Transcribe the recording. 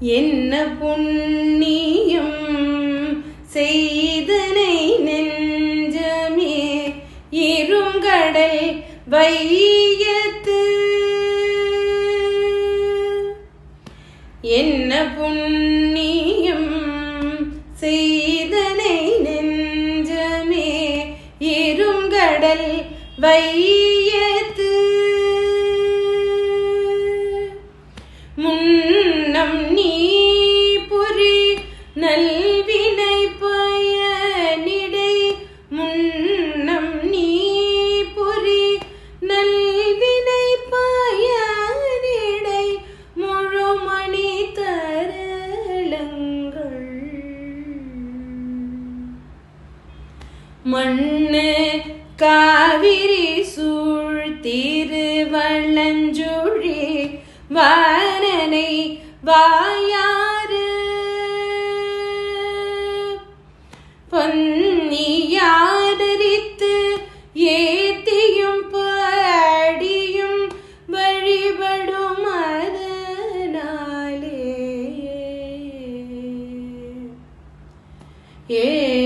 என்ன புண்ணியம் செய்தனை நெஞ்சமே? இருங்கடல் வையத்து. என்ன புண்ணியம் செய்தனை நெஞ்சமே? இருங்கடல் வையத்து. முன் நம் நீ புரி நல்வினை பயனிடை. முன்னம் நீ புரி நல்வினை பயனிடை. முழுமணி தரளங்கள் மண்ணு காவிரி சூழ் திருவள்ளஞ்சுழி வாயாறு பொன்னியாதரித்து ஏத்தியும் பாடியும் வழிபடும் அதனாலே. ஏ